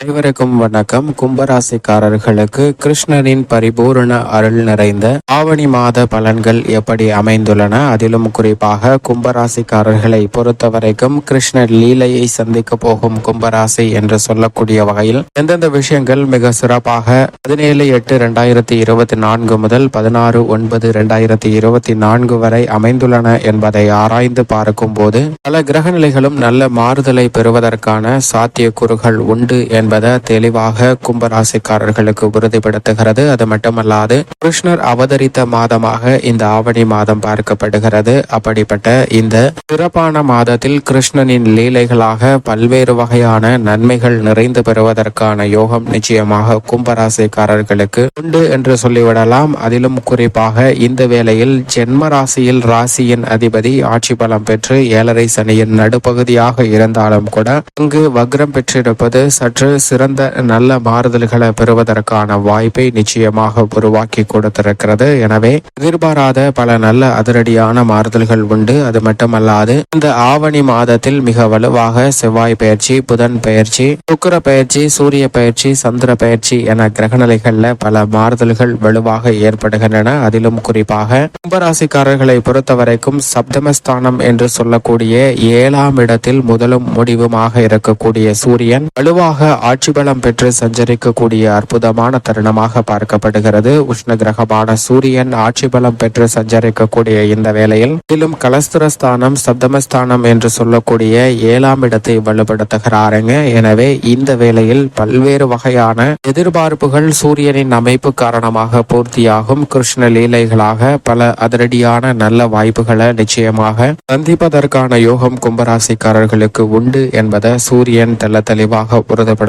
அனைவருக்கும் வணக்கம். கும்பராசிக்காரர்களுக்கு கிருஷ்ணரின் பரிபூரண அருள் நிறைந்த ஆவணி மாத பலன்கள் எப்படி அமைந்துள்ளன? அதிலும் குறிப்பாக கும்பராசிக்காரர்களை பொறுத்தவரைக்கும் கிருஷ்ணர் லீலையை சந்திக்க போகும் கும்பராசி என்று சொல்லக்கூடிய வகையில் எந்தெந்த விஷயங்கள் மிக சிறப்பாக பதினேழு எட்டு இரண்டாயிரத்தி இருபத்தி நான்கு முதல் பதினாறு ஒன்பது இரண்டாயிரத்தி இருபத்தி நான்கு வரை அமைந்துள்ளன என்பதை ஆராய்ந்து பார்க்கும் போது பல கிரகநிலைகளும் நல்ல மாறுதலை பெறுவதற்கான சாத்தியக்கூறுகள் உண்டு என்பதை தெளிவாக கும்பராசிக்காரர்களுக்கு உறுதிப்படுத்துகிறது. அது மட்டுமல்லாது கிருஷ்ணர் அவதரித்த மாதமாக இந்த ஆவணி மாதம் பார்க்கப்படுகிறது. அப்படிப்பட்ட இந்த சிறப்பான மாதத்தில் கிருஷ்ணனின் லீலைகளாக பல்வேறு வகையான நன்மைகள் நிறைந்து பெறுவதற்கான யோகம் நிச்சயமாக கும்பராசிக்காரர்களுக்கு உண்டு என்று சொல்லிவிடலாம். அதிலும் குறிப்பாக இந்த வேளையில் ஜென்ம ராசியில் ராசியின் அதிபதி ஆட்சி பலம் பெற்று ஏழரை சனியின் நடுப்பகுதியாக இருந்தாலும் கூட அங்கு வக்ரம் பெற்றிருப்பது சற்று சிறந்த நல்ல மாறுதல்களை பெறுவதற்கான வாய்ப்பை நிச்சயமாக உருவாக்கி கொடுத்திருக்கிறது. எனவே எதிர்பாராத பல நல்ல அதிரடியான மாறுதல்கள் உண்டு. அது மட்டுமல்லாது இந்த ஆவணி மாதத்தில் மிக வலுவாக செவ்வாய் பயிற்சி புதன் பயிற்சி சுக்கர பயிற்சி சூரிய பயிற்சி சந்திர பயிற்சி என கிரகநிலைகள்ல பல மாறுதல்கள் வலுவாக ஏற்படுகின்றன. அதிலும் குறிப்பாக கும்பராசிக்காரர்களை பொறுத்தவரைக்கும் சப்தமஸ்தானம் என்று சொல்லக்கூடிய ஏழாம் இடத்தில் முதலும் முடிவுமாக இருக்கக்கூடிய சூரியன் வலுவாக ஆட்சி பலம் பெற்று சஞ்சரிக்கக்கூடிய அற்புதமான தருணமாக பார்க்கப்படுகிறது. உஷ்ண கிரகமான சூரியன் ஆட்சி பலம் பெற்று சஞ்சரிக்கக்கூடிய இந்த வேளையில் மேலும் கலஸ்திரஸ்தானம் சப்தமஸ்தானம் என்று சொல்லக்கூடிய ஏழாம் இடத்தை வலுப்படுத்துகிறாருங்க. எனவே இந்த வேளையில் பல்வேறு வகையான எதிர்பார்ப்புகள் சூரியனின் அமைப்பு காரணமாக பூர்த்தியாகும். கிருஷ்ண லீலைகளாக பல அதிரடியான நல்ல வாய்ப்புகளை நிச்சயமாக சந்திப்பதற்கான யோகம் கும்பராசிக்காரர்களுக்கு உண்டு என்பதை சூரியன் தெல்ல தெளிவாக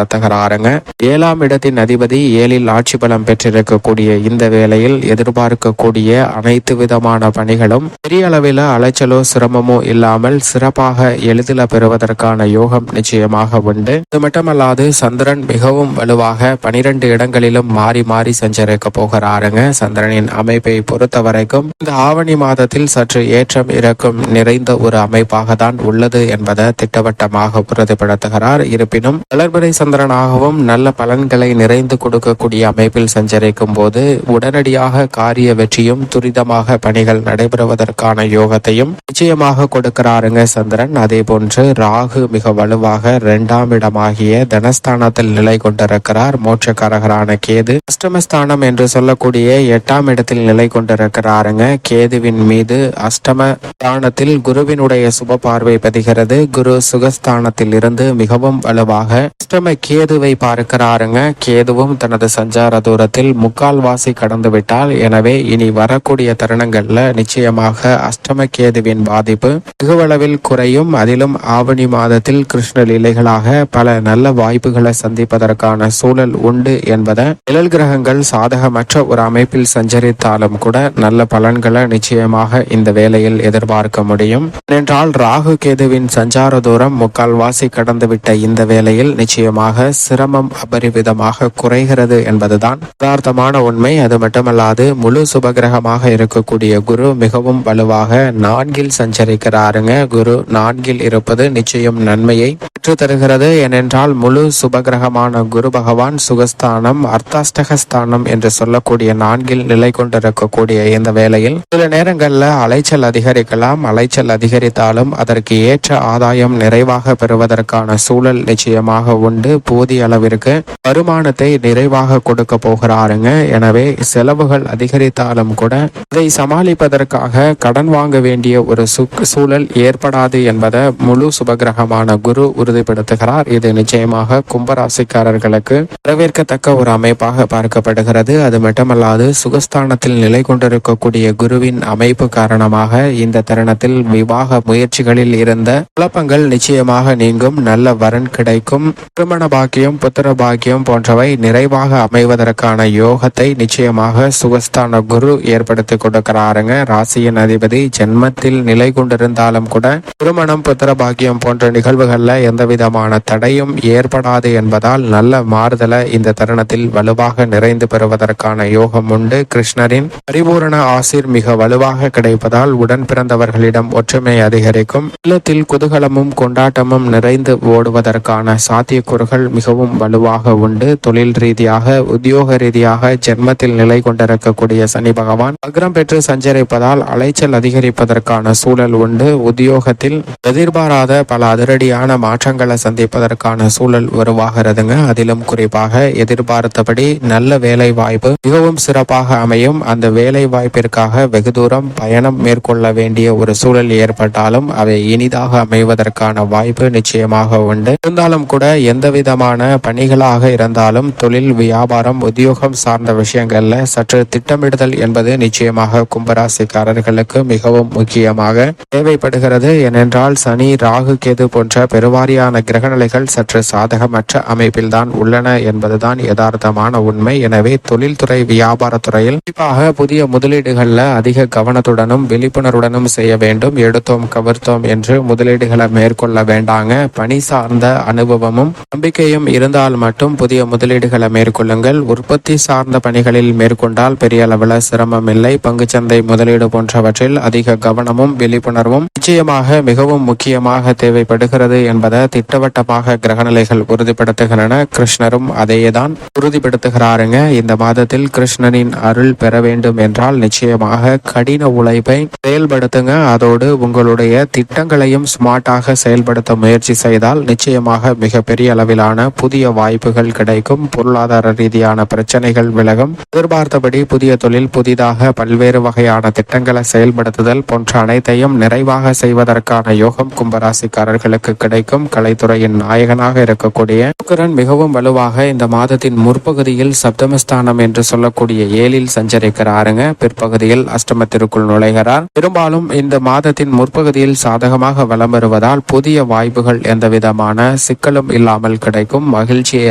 உறுதிப்படுத்துகிறாருங்க ஏழாம் இடத்தின் அதிபதி ஏழில் ஆட்சி பலம் பெற்றிருக்கக்கூடிய இந்த வேளையில் எதிர்பார்க்கக்கூடிய அனைத்து விதமான பணிகளும் பெரிய அளவில் அலைச்சலோ சிரமமோ இல்லாமல் சிறப்பாக எளிதில் பெறுவதற்கான யோகம் நிச்சயமாக உண்டு. இது மட்டுமல்லாது சந்திரன் மிகவும் வலுவாக பனிரெண்டு இடங்களிலும் மாறி மாறி சஞ்சரிக்க போகிறாருங்க. சந்திரனின் அமைப்பை பொறுத்த வரைக்கும் இந்த ஆவணி மாதத்தில் சற்று ஏற்றம் இறக்கும் நிறைந்த ஒரு அமைப்பாக தான் உள்ளது என்பதை திட்டவட்டமாக உறுதிப்படுத்துகிறார். இருப்பினும் வளர்பிறை சந்திரனாகவும் நல்ல பலன்களை நிறைந்து கொடுக்கக்கூடிய அமைப்பில் சஞ்சரிக்கும் போது உடனடியாக காரிய வெற்றியும் துரிதமாக பணிகள் நடைபெறுவதற்கான யோகத்தையும் நிச்சயமாக கொடுக்கிறாருங்க சந்திரன். அதே போன்று ராகு மிக வலுவாக இரண்டாம் இடமாகிய தனஸ்தானத்தில் நிலை கொண்டிருக்கிறார். மோட்சக்காரகரான கேது அஷ்டமஸ்தானம் என்று சொல்லக்கூடிய எட்டாம் இடத்தில் நிலை கொண்டிருக்கிறாருங்க. கேதுவின் மீது அஷ்டம ஸ்தானத்தில் குருவினுடைய சுப பார்வை பதிகிறது. குரு சுகஸ்தானத்தில் இருந்து மிகவும் வலுவாக அஷ்டம கேதுவை பார்க்கிறாருங்க. கேதுவும் தனது சஞ்சார தூரத்தில் முக்கால்வாசி கடந்து விட்டால் எனவே இனி வரக்கூடிய தருணங்கள்ல நிச்சயமாக அஷ்டம கேதுவின் பாதிப்பு வெகுவளவில் குறையும். அதிலும் ஆவணி மாதத்தில் கிருஷ்ண லீலைகளாக பல நல்ல வாய்ப்புகளை சந்திப்பதற்கான சூழல் உண்டு என்பதை நிழல் கிரகங்கள் சாதகமற்ற ஒரு அமைப்பில் சஞ்சரித்தாலும் கூட நல்ல பலன்களை நிச்சயமாக இந்த வேலையில் எதிர்பார்க்க முடியும். ஏனென்றால் ராகு கேதுவின் சஞ்சார தூரம் முக்கால்வாசி கடந்துவிட்ட இந்த வேலையில் நிச்சயமாக சிரமம் அபரிவிதமாக குறைகிறது என்பதுதான் யதார்த்தமான உண்மை. அது மட்டுமல்லாது முழு சுபகிரகமாக இருக்கக்கூடிய குரு மிகவும் வலுவாக நான்கில் சஞ்சரிக்கிறாருங்க. குரு நான்கில் இருப்பது நிச்சயம் நன்மையை பெற்றுத் தருகிறது ஏனென்றால் முழு சுபகிரகமான குரு பகவான் சுகஸ்தானம் அர்த்தாஷ்டகஸ்தானம் என்று சொல்லக்கூடிய நான்கில் நிலை கொண்டிருக்கக்கூடிய இந்த வேளையில் சில நேரங்களில் அலைச்சல் அதிகரிக்கலாம். அலைச்சல் அதிகரித்தாலும் அதற்கு ஏற்ற ஆதாயம் நிறைவாக பெறுவதற்கான சூழல் நிச்சயமாக உண்டு. போதிய அளவிற்கு வருமானத்தை நிறைவாக கொடுக்க போகிறாருங்க. எனவே செலவுகள் அதிகரித்தாலும் கூட அதை சமாளிப்பதற்காக கடன் வாங்க வேண்டிய ஒரு சூழல் ஏற்படாது என்பதை முழு சுபகிரகமான குரு உறுதிப்படுத்துகிறார். இது நிச்சயமாக கும்பராசிக்காரர்களுக்கு வரவேற்கத்தக்க ஒரு அமைப்பாக பார்க்கப்படுகிறது. அது மட்டுமல்லாது சுகஸ்தானத்தில் நிலை கொண்டிருக்கக்கூடிய குருவின் அமைப்பு காரணமாக இந்த தருணத்தில் விவாக முயற்சிகளில் இருந்த குழப்பங்கள் நிச்சயமாக நீங்கும். நல்ல வரன் கிடைக்கும். திருமண பாக்கியம் புத்திர பாக்கியம் போன்றவை நிறைவாக அமைவதற்கான யோகத்தை நிச்சயமாக சுகஸ்தான குரு ஏற்படுத்தி கொடுக்கிறாருங்க. ராசியின் அதிபதி ஜென்மத்தில் நிலை கொண்டிருந்தாலும் கூட திருமணம் புத்திர பாக்கியம் போன்ற நிகழ்வுகள்ல எந்த விதமான தடையும் ஏற்படாது என்பதால் நல்ல மாறுதலை இந்த தருணத்தில் வலுவாக நிறைந்து பெறுவதற்கான யோகம் உண்டு. கிருஷ்ணரின் பரிபூரண ஆசிர் மிக வலுவாக கிடைப்பதால் உடன் பிறந்தவர்களிடம் ஒற்றுமை அதிகரிக்கும். இல்லத்தில் குதூகலமும் கொண்டாட்டமும் நிறைந்து ஓடுவதற்கான சாத்தியக்கூறுகள் வாய்ப்புகள் மிகவும் வலுவாக உண்டு. தொழில் ரீதியாக உத்தியோக ரீதியாக ஜென்மத்தில் நிலை கொண்டிருக்கக்கூடிய சனி பகவான் அக்ரம் பெற்று சஞ்சரிப்பதால் அலைச்சல் அதிகரிப்பதற்கான சூழல் உண்டு. உத்தியோகத்தில் எதிர்பாராத பல அதிரடியான மாற்றங்களை சந்திப்பதற்கான சூழல் உருவாகிறதுங்க. அதிலும் குறிப்பாக எதிர்பார்த்தபடி நல்ல வேலை வாய்ப்பு மிகவும் சிறப்பாக அமையும். அந்த வேலை வாய்ப்பிற்காக வெகு தூரம் பயணம் மேற்கொள்ள வேண்டிய ஒரு சூழல் ஏற்பட்டாலும் அவை இனிதாக அமைவதற்கான வாய்ப்பு நிச்சயமாக உண்டு. இருந்தாலும் கூட எந்தவித விதமான பணிகளாக இருந்தாலும் தொழில் வியாபாரம் உத்தியோகம் சார்ந்த விஷயங்கள்ல சற்று திட்டமிடுதல் என்பது நிச்சயமாக கும்பராசிக்காரர்களுக்கு மிகவும் முக்கியமாக தேவைப்படுகிறது. ஏனென்றால் சனி ராகு கேது போன்ற பெருவாரியான கிரகநிலைகள் சற்று சாதகமற்ற அமைப்பில்தான் உள்ளன என்பதுதான் யதார்த்தமான உண்மை. எனவே தொழில்துறை வியாபாரத்துறையில் குறிப்பாக புதிய முதலீடுகள்ல அதிக கவனத்துடனும் விழிப்புணர்வுடனும் செய்ய வேண்டும். எடுத்தோம் கவர்த்தோம் என்று முதலீடுகளை மேற்கொள்ள வேண்டாங்க. பணி சார்ந்த அனுபவமும் நம்பிக்கை நம்பிக்கையும் இருந்தால் மட்டும் புதிய முதலீடுகளை மேற்கொள்ளுங்கள். உற்பத்தி சார்ந்த பணிகளில் மேற்கொண்டால் பெரிய அளவில் சிரமம் இல்லை. பங்குச்சந்தை முதலீடு போன்றவற்றில் அதிக கவனமும் விழிப்புணர்வும் நிச்சயமாக மிகவும் முக்கியமாக தேவைப்படுகிறது என்பதை திட்டவட்டமாக கிரகநிலைகள் உறுதிப்படுத்துகின்றன. கிருஷ்ணரும் அதையேதான் உறுதிப்படுத்துகிறாருங்க. இந்த மாதத்தில் கிருஷ்ணனின் அருள் பெற வேண்டும் என்றால் நிச்சயமாக கடின உழைப்பை செயல்படுத்துங்க. அதோடு உங்களுடைய திட்டங்களையும் ஸ்மார்ட்டாக செயல்படுத்த முயற்சி செய்தால் நிச்சயமாக மிகப்பெரிய அளவிலான புதிய வாய்ப்புகள் கிடைக்கும். பொருளாதார ரீதியான பிரச்சனைகள் விலகும். எதிர்பார்த்தபடி புதிய தொழில் புதிதாக பல்வேறு வகையான திட்டங்களை செயல்படுத்துதல் போன்ற அனைத்தையும் நிறைவாக செய்வதற்கான யோகம் கும்பராசிக்காரர்களுக்கு கிடைக்கும். கலைத்துறையின் நாயகனாக இருக்கக்கூடிய சுக்கரன் மிகவும் வலுவாக இந்த மாதத்தின் முற்பகுதியில் சப்தமஸ்தானம் என்று சொல்லக்கூடிய ஏழில் சஞ்சரிக்கிறாருங்க. பிற்பகுதியில் அஷ்டமத்திற்குள் நுழைகிறார். பெரும்பாலும் இந்த மாதத்தின் முற்பகுதியில் சாதகமாக வலம் வருவதால் புதிய வாய்ப்புகள் எந்த விதமான சிக்கலும் இல்லாமல் கிடைக்கும். மகிழ்ச்சியை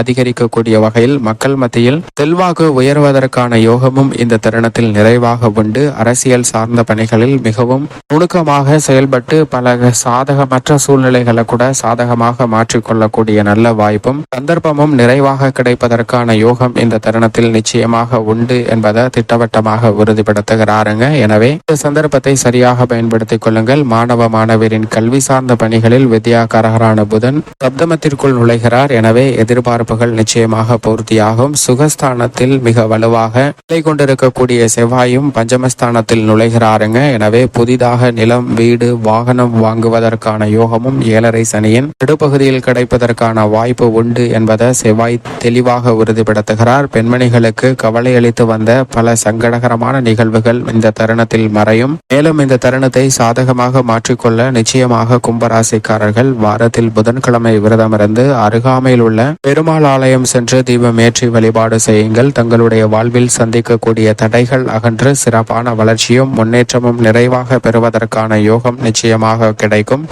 அதிகரிக்கக்கூடிய வகையில் மக்கள் மத்தியில் செல்வாக்கு உயர்வதற்கான யோகமும் இந்த தருணத்தில் நிறைவாக உண்டு. அரசியல் சார்ந்த பணிகளில் மிகவும் நுணுக்கமாக செயல்பட்டு பல சாதகமற்ற சூழ்நிலைகளை கூட சாதகமாக மாற்றிக்கொள்ளக்கூடிய நல்ல வாய்ப்பும் சந்தர்ப்பமும் நிறைவாக கிடைப்பதற்கான யோகம் இந்த தருணத்தில் நிச்சயமாக உண்டு என்பதை திட்டவட்டமாக உறுதிப்படுத்துகிறாருங்க. எனவே இந்த சந்தர்ப்பத்தை சரியாக பயன்படுத்திக் கொள்ளுங்கள். மாணவ மாணவரின் கல்வி சார்ந்த பணிகளில் வித்யாகாரகரான புதன் சப்தமத்திற்குள் நுழைகிறார். எனவே எதிர்பார்ப்புகள் நிச்சயமாக பூர்த்தியாகும். சுகஸ்தானத்தில் மிக வலுவாக நிலை கொண்டிருக்கக்கூடிய செவ்வாயும் பஞ்சமஸ்தானத்தில் நுழைகிறாருங்க. எனவே புதிதாக நிலம் வீடு வாகனம் வாங்குவதற்கான யோகமும் ஏழரை சனியின் நடுப்பகுதியில் கிடைப்பதற்கான வாய்ப்பு உண்டு என்பதை செவ்வாய் தெளிவாக உறுதிப்படுத்துகிறார். பெண்மணிகளுக்கு கவலை அளித்து வந்த பல சங்கடகரமான நிகழ்வுகள் இந்த தருணத்தில் மறையும். மேலும் இந்த தருணத்தை சாதகமாக மாற்றிக்கொள்ள நிச்சயமாக கும்பராசிக்காரர்கள் வாரத்தில் புதன்கிழமை விரதமிருந்து அருகாமையில் உள்ள பெருமாள் ஆலயம் சென்று தீபம் ஏற்றி வழிபாடு செய்யுங்கள். தங்களுடைய வாழ்வில் சந்திக்கக்கூடிய தடைகள் அகன்று சிறப்பான வளர்ச்சியும் முன்னேற்றமும் நிறைவாக பெறுவதற்கான யோகம் நிச்சயமாக கிடைக்கும்.